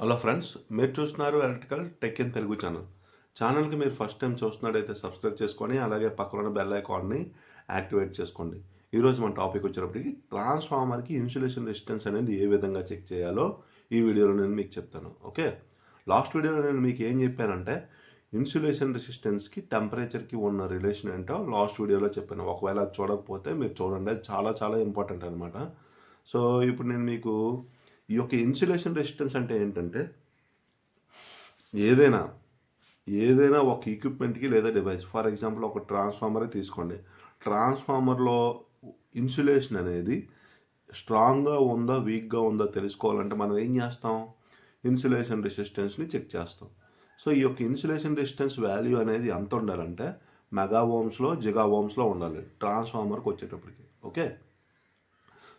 Hello friends మీరు చూస్తున్నారు electrical tech in Telugu channel. ఛానల్కి మీరు ఫస్ట్ టైం చూస్తున్నట్టయితే సబ్స్క్రైబ్ చేసుకొని అలాగే పక్కన బెల్ ఐకాన్ని యాక్టివేట్ చేసుకోండి. ఈరోజు మన టాపిక్ వచ్చినప్పటికి ట్రాన్స్ఫార్మర్కి ఇన్సులేషన్ రెసిస్టెన్స్ అనేది ఏ విధంగా చెక్ చేయాలో ఈ వీడియోలో నేను మీకు చెప్తాను ఓకే? లాస్ట్ వీడియోలో నేను మీకు ఏం చెప్పానంటే ఇన్సులేషన్ రెసిస్టెన్స్కి టెంపరేచర్కి ఉన్న రిలేషన్ ఏంటో లాస్ట్ వీడియోలో చెప్పాను. ఒకవేళ అది చూడకపోతే మీరు చూడండి అది చాలా చాలా ఇంపార్టెంట్ అనమాట సో ఇప్పుడు నేను మీకు ఈ యొక్క ఇన్సులేషన్ రెసిస్టెన్స్ అంటే ఏంటంటే ఏదైనా ఏదైనా ఒక ఎక్విప్మెంట్కి లేదా డివైస్ ఫర్ ఎగ్జాంపుల్ ఒక ట్రాన్స్ఫార్మరే తీసుకోండి. ట్రాన్స్ఫార్మర్లో ఇన్సులేషన్ అనేది స్ట్రాంగ్గా ఉందా వీక్గా ఉందా తెలుసుకోవాలంటే మనం ఏం చేస్తాం? ఇన్సులేషన్ రెసిస్టెన్స్ని చెక్ చేస్తాం. సో ఈ యొక్క ఇన్సులేషన్ రెసిస్టెన్స్ వాల్యూ అనేది ఎంత ఉండాలంటే మెగా ఓమ్స్లో జిగా ఓమ్స్లో ఉండాలి ట్రాన్స్ఫార్మర్కి వచ్చేటప్పటికి. ఓకే?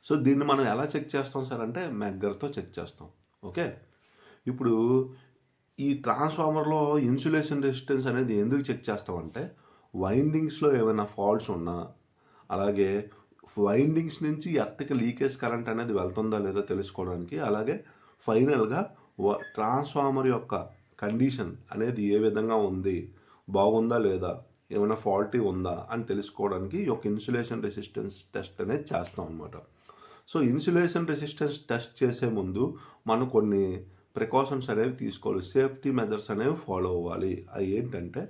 సో దీన్ని మనం ఎలా చెక్ చేస్తాం సార్ అంటే మెగ్గర్తో చెక్ చేస్తాం. ఓకే? ఇప్పుడు ఈ ట్రాన్స్ఫార్మర్లో ఇన్సులేషన్ రెసిస్టెన్స్ అనేది ఎందుకు చెక్ చేస్తామంటే వైండింగ్స్లో ఏమైనా ఫాల్ట్స్ ఉన్నా అలాగే వైండింగ్స్ నుంచి ఎత్తకి లీకేజ్ కరెంట్ అనేది వెళ్తుందా లేదా తెలుసుకోవడానికి అలాగే ఫైనల్గా ట్రాన్స్ఫార్మర్ యొక్క కండిషన్ అనేది ఏ విధంగా ఉంది బాగుందా లేదా ఏమైనా ఫాల్టీ ఉందా అని తెలుసుకోవడానికి ఈ యొక్క ఇన్సులేషన్ రెసిస్టెన్స్ టెస్ట్ అనేది చేస్తాం అనమాట సో ఇన్సులేషన్ రెసిస్టెన్స్ టెస్ట్ చేసే ముందు మనం కొన్ని ప్రికాషన్స్ అనేవి తీసుకోవాలి. సేఫ్టీ మెజర్స్ అనేవి ఫాలో అవ్వాలి. అవి ఏంటంటే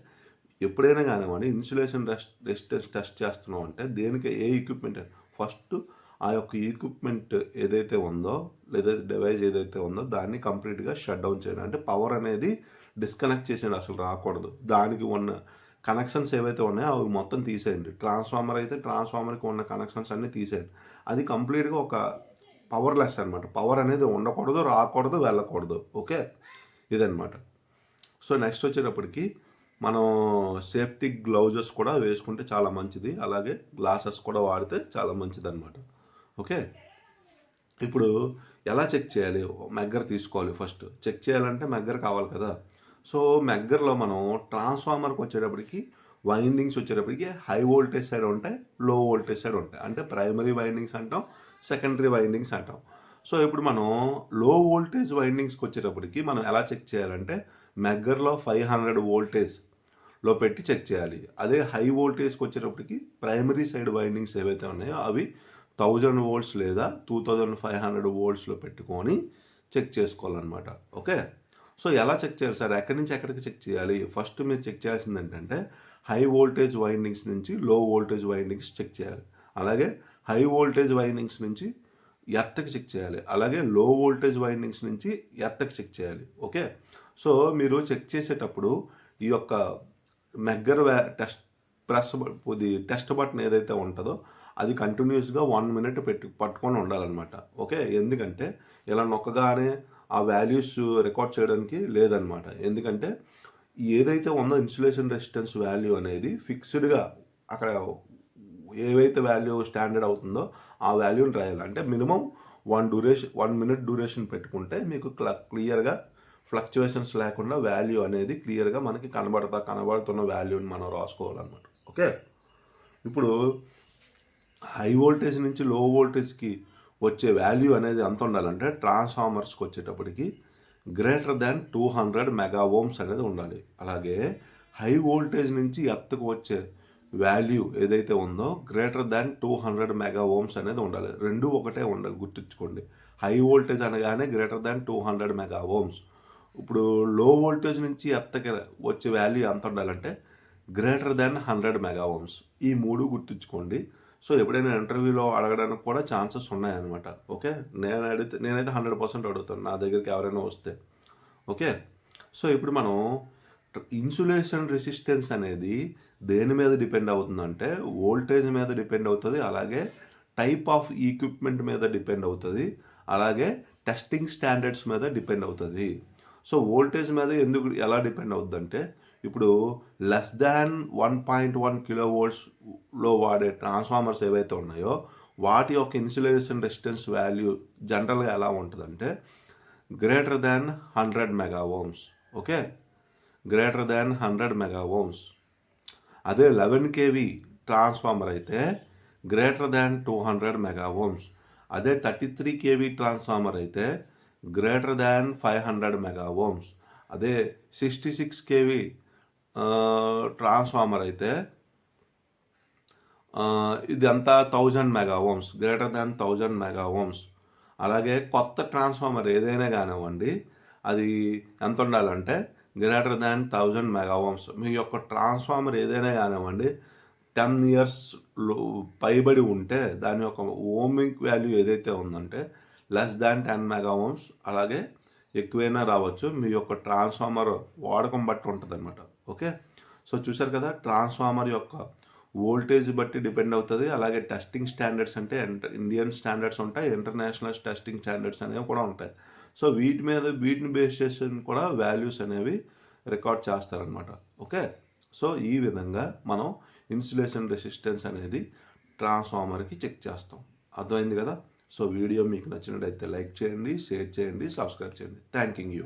ఎప్పుడైనా కానివ్వండి ఇన్సులేషన్ రెసిస్టెన్స్ టెస్ట్ చేస్తున్నాం అంటే దేనికి ఏ ఎక్విప్మెంట్ ఫస్ట్ ఆ యొక్క ఎక్విప్మెంట్ ఏదైతే ఉందో లేదా డివైస్ ఏదైతే ఉందో దాన్ని కంప్లీట్గా షట్ డౌన్ చేయడం అంటే పవర్ అనేది డిస్కనెక్ట్ చేసేయండి అసలు రాకూడదు. దానికి ఉన్న కనెక్షన్స్ ఏవైతే ఉన్నాయో అవి మొత్తం తీసేయండి. ట్రాన్స్ఫార్మర్ అయితే ట్రాన్స్ఫార్మర్కి ఉన్న కనెక్షన్స్ అన్నీ తీసేయండి. అది కంప్లీట్గా ఒక పవర్లెస్ అనమాట పవర్ అనేది ఉండకూడదు రాకూడదు వెళ్ళకూడదు. ఓకే? ఇదనమాట సో నెక్స్ట్ వచ్చేటప్పటికి మనం సేఫ్టీ గ్లౌజెస్ కూడా వేసుకుంటే చాలా మంచిది. అలాగే గ్లాసెస్ కూడా వాడితే చాలా మంచిది అనమాట ఓకే? ఇప్పుడు ఎలా చెక్ చేయాలి? మెగ్గర తీసుకోవాలి ఫస్ట్. చెక్ చేయాలంటే మెగ్గర కావాలి కదా. సో మెగ్గర్లో మనం ట్రాన్స్ఫార్మర్కి వచ్చేటప్పటికి వైండింగ్స్ వచ్చేటప్పటికి హై వోల్టేజ్ సైడ్ ఉంటాయి లో వోల్టేజ్ సైడ్ ఉంటాయి. అంటే ప్రైమరీ వైండింగ్స్ అంటాం సెకండరీ వైండింగ్స్ అంటాం. సో ఇప్పుడు మనం లో వోల్టేజ్ వైండింగ్స్కి వచ్చేటప్పటికి మనం ఎలా చెక్ చేయాలంటే మెగ్గర్లో ఫైవ్ హండ్రెడ్ వోల్టేజ్లో పెట్టి చెక్ చేయాలి. అదే హై వోల్టేజ్కి వచ్చేటప్పటికి ప్రైమరీ సైడ్ వైండింగ్స్ ఏవైతే ఉన్నాయో అవి థౌజండ్ వోల్ట్స్ లేదా టూ థౌజండ్ ఫైవ్ హండ్రెడ్ వోల్ట్స్లో పెట్టుకొని చెక్ చేసుకోవాలన్నమాట. ఓకే? సో ఎలా చెక్ చేయాలి సార్? ఎక్కడి నుంచి ఎక్కడికి చెక్ చేయాలి? ఫస్ట్ మీరు చెక్ చేయాల్సింది ఏంటంటే హై వోల్టేజ్ వైండింగ్స్ నుంచి లో వోల్టేజ్ వైండింగ్స్ చెక్ చేయాలి. అలాగే హై వోల్టేజ్ వైండింగ్స్ నుంచి ఎత్తకి చెక్ చేయాలి. అలాగే లో వోల్టేజ్ వైండింగ్స్ నుంచి ఎత్తకి చెక్ చేయాలి. ఓకే? సో మీరు చెక్ చేసేటప్పుడు ఈ యొక్క మెగ్గర్ టెస్ట్ ప్రెస్ ఇది టెస్ట్ బటన్ ఏదైతే ఉంటుందో అది కంటిన్యూస్గా వన్ మినిట్ పెట్టి పట్టుకొని ఉండాలన్నమాట. ఓకే? ఎందుకంటే ఇలా నొక్కగానే ఆ వాల్యూస్ రికార్డ్ చేయడానికి లేదనమాట ఎందుకంటే ఏదైతే ఉందో ఇన్సులేషన్ రెసిస్టెన్స్ వాల్యూ అనేది ఫిక్స్డ్గా అక్కడ ఏవైతే వాల్యూ స్టాండర్డ్ అవుతుందో ఆ వాల్యూని రాయాలి. అంటే minimum one duration one minute duration పెట్టుకుంటే మీకు క్లియర్గా ఫ్లక్చువేషన్స్ లేకుండా వాల్యూ అనేది క్లియర్గా మనకి కనబడతా కనబడుతున్న వాల్యూని మనం రాసుకోవాలన్నమాట. ఓకే? ఇప్పుడు హై వోల్టేజ్ నుంచి లో వోల్టేజ్కి వచ్చే వాల్యూ అనేది ఎంత ఉండాలంటే ట్రాన్స్ఫార్మర్స్కి వచ్చేటప్పటికి greater than two hundred mega ohms అనేది ఉండాలి. అలాగే హై వోల్టేజ్ నుంచి ఎత్తుకు వచ్చే వాల్యూ ఏదైతే ఉందో greater than two hundred mega ohms అనేది ఉండాలి. రెండు ఒకటే ఉండాలి గుర్తుంచుకోండి. హై వోల్టేజ్ అనగానే greater than two hundred mega ohms ఇప్పుడు లో వోల్టేజ్ నుంచి ఎత్తకి వచ్చే వాల్యూ ఎంత ఉండాలంటే greater than hundred mega ohms ఈ మూడు గుర్తుంచుకోండి. సో ఎప్పుడైనా ఇంటర్వ్యూలో అడగడానికి కూడా ఛాన్సెస్ ఉన్నాయన్నమాట. ఓకే? నేను అడిగితే నేనైతే హండ్రెడ్ పర్సెంట్ అడుగుతాను నా దగ్గరికి ఎవరైనా వస్తే. ఓకే? సో ఇప్పుడు మనం ఇన్సులేషన్ రెసిస్టెన్స్ అనేది దేని మీద డిపెండ్ అవుతుందంటే వోల్టేజ్ మీద డిపెండ్ అవుతుంది అలాగే టైప్ ఆఫ్ ఈక్విప్మెంట్ మీద డిపెండ్ అవుతుంది అలాగే టెస్టింగ్ స్టాండర్డ్స్ మీద డిపెండ్ అవుతుంది. సో వోల్టేజ్ మీద ఎందుకు ఎలా డిపెండ్ అవుతుందంటే ఇప్పుడు less than one point one kilo వోల్ట్స్లో వాడే ట్రాన్స్ఫార్మర్స్ ఏవైతే ఉన్నాయో వాటి యొక్క ఇన్సులేషన్ రెసిస్టెన్స్ వాల్యూ జనరల్గా ఎలా ఉంటుందంటే greater than hundred mega ohms okay greater than hundred mega ohms అదే లెవెన్ కేవీ ట్రాన్స్ఫార్మర్ అయితే greater than two hundred mega ohms అదే థర్టీ త్రీ కేవీ ట్రాన్స్ఫార్మర్ అయితే greater than five hundred mega ohms అదే sixty six KV transformer అయితే ఇది అంతా thousand mega ohms greater than thousand mega ohms అలాగే కొత్త transformer ఏదైనా కానివ్వండి అది ఎంత ఉండాలంటే greater than thousand mega ohms మీ యొక్క ట్రాన్స్ఫార్మర్ ఏదైనా కానివ్వండి టెన్ ఇయర్స్ పైబడి ఉంటే దాని యొక్క ఓమింగ్ వాల్యూ ఏదైతే ఉందంటే less than ten mega ohms అలాగే ఎక్కువైనా రావచ్చు. మీ యొక్క ట్రాన్స్ఫార్మర్ వాడకం బట్టి ఉంటుంది ఓకే? సో చూసారు కదా ట్రాన్స్ఫార్మర్ యొక్క వోల్టేజ్ బట్టి డిపెండ్ అవుతుంది. అలాగే టెస్టింగ్ స్టాండర్డ్స్ అంటే ఇండియన్ స్టాండర్డ్స్ ఉంటాయి ఇంటర్నేషనల్ టెస్టింగ్ స్టాండర్డ్స్ అనేవి కూడా ఉంటాయి. సో వీటి మీద వీటిని బేస్ చేసి కూడా వాల్యూస్ అనేవి రికార్డ్ చేస్తారనమాట ఓకే? సో ఈ విధంగా మనం ఇన్సులేషన్ రెసిస్టెన్స్ అనేది ట్రాన్స్ఫార్మర్కి చెక్ చేస్తాం. అర్థమైంది కదా? సో వీడియో మీకు నచ్చినట్టయితే లైక్ చేయండి షేర్ చేయండి సబ్స్క్రైబ్ చేయండి. Thank you.